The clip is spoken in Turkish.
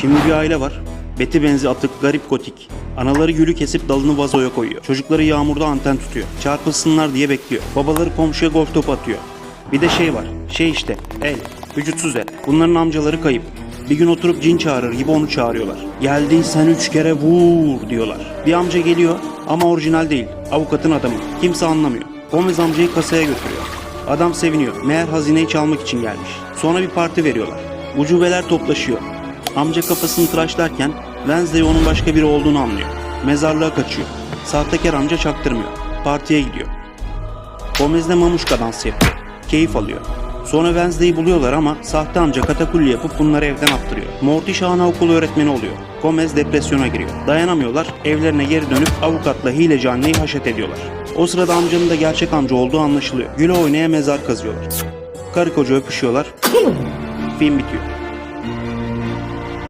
Şimdi bir aile var. Beti benzi atık, garip gotik. Anaları gülü kesip dalını vazoya koyuyor. Çocukları yağmurda anten tutuyor. Çarpılsınlar diye bekliyor. Babaları komşuya golf topu atıyor. Bir de şey var. Şey işte. El. Vücutsuz el. Bunların amcaları kayıp. Bir gün oturup cin çağırır gibi onu çağırıyorlar. Geldiysen üç kere vur diyorlar. Bir amca geliyor ama orijinal değil. Avukatın adamı. Kimse anlamıyor. Gomez amcayı kasaya götürüyor. Adam seviniyor. Meğer hazineyi çalmak için gelmiş. Sonra bir parti veriyorlar. Ucubeler toplaşıyor. Amca kafasını tıraşlarken Wednesday onun başka biri olduğunu anlıyor. Mezarlığa kaçıyor. Sahtekar amca çaktırmıyor. Partiye gidiyor. Gomez'le Mamuşka dans yapıyor. Keyif alıyor. Sonra Wednesday'i buluyorlar ama sahte amca katakulli yapıp bunları evden attırıyor. Morty şahane okul öğretmeni oluyor. Gomez depresyona giriyor. Dayanamıyorlar, evlerine geri dönüp avukatla hileci anneyi haşet ediyorlar. O sırada amcanın da gerçek amca olduğu anlaşılıyor. Güle oynaya mezar kazıyorlar. Karı koca öpüşüyorlar. Film bitiyor.